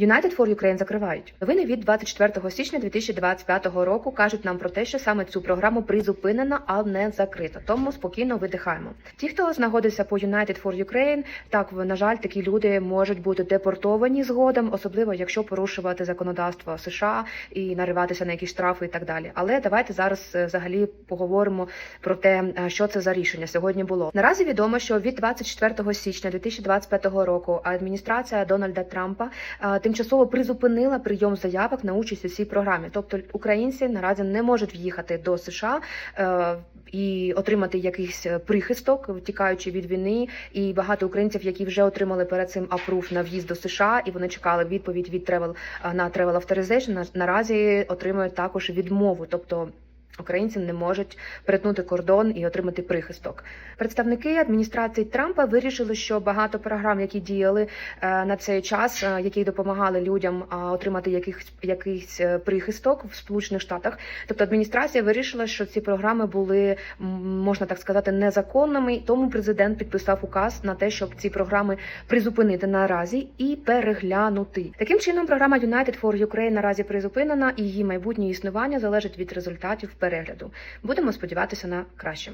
United for Ukraine закривають. Новини від 24 січня 2025 року кажуть нам про те, що саме цю програму призупинена, а не закрита. Тому спокійно видихаємо. Ті, хто знаходиться по United for Ukraine, так на жаль, такі люди можуть бути депортовані згодом, особливо якщо порушувати законодавство США і нариватися на якісь штрафи і так далі. Але давайте зараз е, взагалі поговоримо про те, е, що це за рішення сьогодні було. Наразі відомо, що від 24 січня 2025 року адміністрація Дональда Трампа е, тимчасово призупинила прийом заявок на участь у цій програмі. Тобто українці наразі не можуть в'їхати до США. е, І отримати якийсь е, прихисток, втікаючи від війни, і багато українців, які вже отримали перед цим апрув на в'їзд до США, і вони чекали відповідь від е, на Travel Authorization, на- наразі отримують також відмову, тобто. Українці не можуть перетнути кордон і отримати прихисток. Представники адміністрації Трампа вирішили, що багато програм, які діяли е, на цей час, е, які допомагали людям отримати якийсь, якийсь е, прихисток в Сполучених Штатах. Тобто адміністрація вирішила, що ці програми були можна так сказати незаконними. Тому президент підписав указ на те, щоб ці програми призупинити наразі і переглянути. Таким чином, програма United for Ukraine наразі призупинена, і її майбутнє існування залежить від результатів перегляду. Будемо сподіватися на краще.